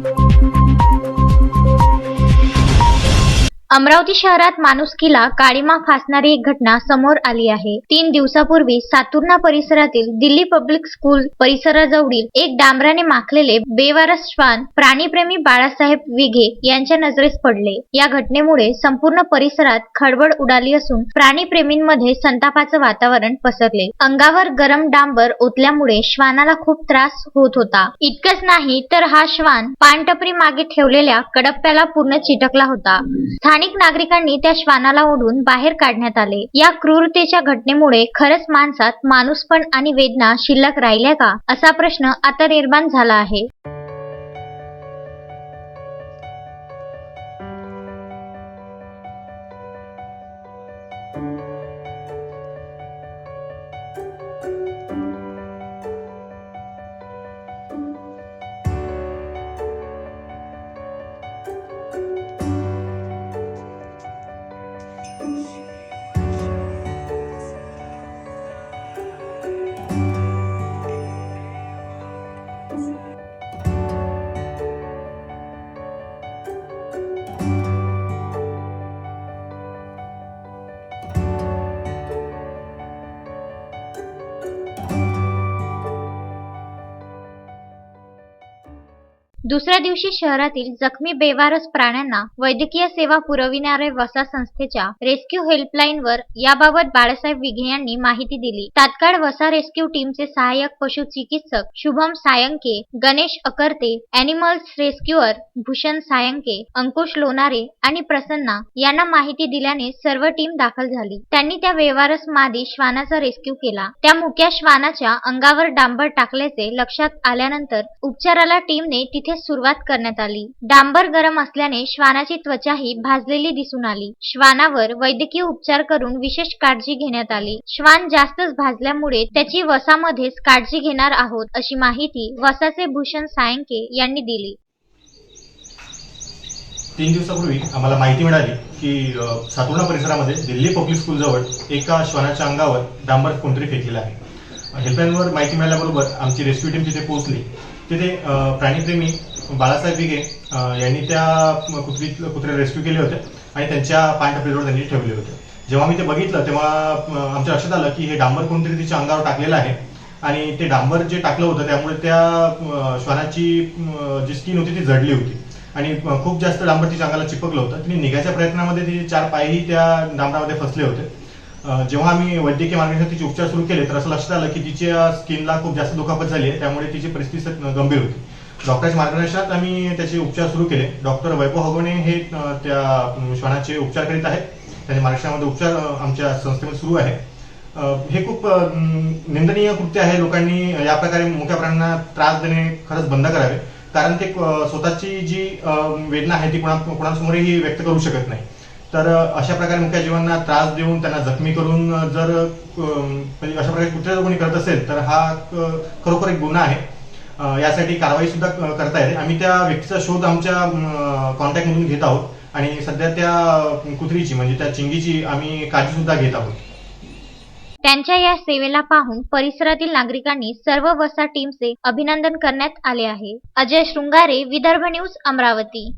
Música Amravati शहरात माणुसकीला काळीमा फासणारी एक घटना समोर आली आहे. तीन दिवसापूर्वी सातुर्णा परिसरातील दिल्ली पब्लिक स्कूल परिसराजवळील एक डांबराने माखलेले बेवारस श्वान प्राणीप्रेमी बाळासाहेब विघे यांच्या नजरेस पडले. या घटनेमुळे संपूर्ण परिसरात खळबळ उडाली असून प्राणीप्रेमींमध्ये संतापाचं वातावरण पसरले. अंगावर गरम डांबर ओतल्यामुळे श्वानाला खूप त्रास होत होता. इतकंच नाही तर हा श्वान पानटपरी मागे ठेवलेल्या कडप्प्याला पूर्ण चिटकला होता. स्थानिक नागरिकांनी त्या श्वानाला ओढून बाहेर काढण्यात आले. या क्रूरतेच्या घटनेमुळे खरंच माणसात माणूसपण आणि वेदना शिल्लक राहिल्या का? असा प्रश्न आता निर्माण झाला आहे. दुसऱ्या दिवशी शहरातील जखमी बेवारस प्राण्यांना वैद्यकीय सेवा पुरविणाऱ्या वसा संस्थेच्या रेस्क्यू हेल्पलाईनवर याबाबत बाळासाहेब विघे यांनी माहिती दिली. तात्काळ वसा रेस्क्यू टीमचे सहाय्यक पशु चिकित्सक शुभम सायंके गणेश अकर्ते अॅनिमल्स रेस्क्युअर भूषण सायंके अंकुश लोणारे आणि प्रसन्ना यांना माहिती दिल्याने सर्व टीम दाखल झाली. त्यांनी त्या बेवारस मादी श्वानाचा रेस्क्यू केला. त्या मुक्या श्वानाच्या अंगावर डांबर टाकल्याचे लक्षात आल्यानंतर उपचाराला टीमने तिथे करण्यास सुरुवात करण्यात आली. डांबर गरम असल्याने श्वानाची त्वचाही भाजलेली दिसून आली. श्वानावर वैद्यकीय उपचार करून विशेष काळजी घेण्यात आली. श्वान जास्तच भाजल्यामुळे त्याची वसामध्येच काळजी घेणार आहोत अशी माहिती वसाचे भूषण सायंके यांनी दिली. तीन दिवसापूर्वी आम्हाला माहिती मिळाली की अ, सातुर्णा परिसरामध्ये दिल्ली पब्लिक स्कूलजवळ एका श्वानाच्या अंगावर डांबर कोणतरी फेकलेला आहे. हेल्पलाईनवर माहिती मिळाल्याबरोबर आमची रेस्क्यू टीम तिथे पोहोचली. तिथे प्राणीप्रेमी बाळासाहेब बिगे यांनी त्या कुत्री कुत्रे रेस्क्यू केले होते आणि त्यांच्या पानटपरीजवळ त्यांनी ठेवले होते. जेव्हा मी ते बघितलं तेव्हा आमच्या लक्षात आलं की हे डांबर कोणतरी तिच्या अंगावर टाकलेलं आहे आणि ते डांबर जे टाकलं होतं त्यामुळे त्या श्वानाची जी स्किन होती ती जडली होती. आणि खूप जास्त डांबर तिच्या अंगाला चिपकलं होतं. तिने निघायच्या प्रयत्नामध्ये तिचे चार पायही त्या डांबरामध्ये फसले होते. जेव्हा आम्ही वैद्यकीय मार्गाने तिचे उपचार सुरू केले तर असं लक्षात आलं की तिच्या स्किनला खूप जास्त दुखापत झाली आहे त्यामुळे तिची परिस्थिती गंभीर होती. डॉक्टरच्या मार्गदर्शनात आम्ही त्याचे उपचार सुरू केले. डॉक्टर वैभव हगवणे हे त्या श्वानाचे उपचार करीत आहेत. त्यांच्या मार्गदर्शनामध्ये उपचार आमच्या संस्थेमध्ये सुरू आहे. हे खूप निंदनीय कृत्य आहे. लोकांनी या प्रकारे मोठ्या प्राण्यांना त्रास देणे खरंच बंद करावे. कारण ते स्वतःची जी वेदना आहे ती कोणा कोणासमोरही व्यक्त करू शकत नाही. तर अशा प्रकारे मुक्या जीवांना त्रास देऊन त्यांना जखमी करून जर म्हणजे अशा प्रकारे कुत्रे जर कोणी करत असेल तर हा खरोखर एक गुन्हा आहे. यासाठी कारवाई सुद्धा करता येते. आम्ही त्या व्यक्तीचा शोध आमच्या कॉन्टॅक्ट मधून घेत आहोत. आणि सध्या त्या कुत्रीची म्हणजे त्या चिंगीची आम्ही काळजी सुद्धा घेत आहोत. त्यांच्या या सेवेला पाहून परिसरातील नागरिकांनी सर्व वसा टीमचे अभिनंदन करण्यात आले आहे. अजय शृंगारे विदर्भ न्यूज अमरावती.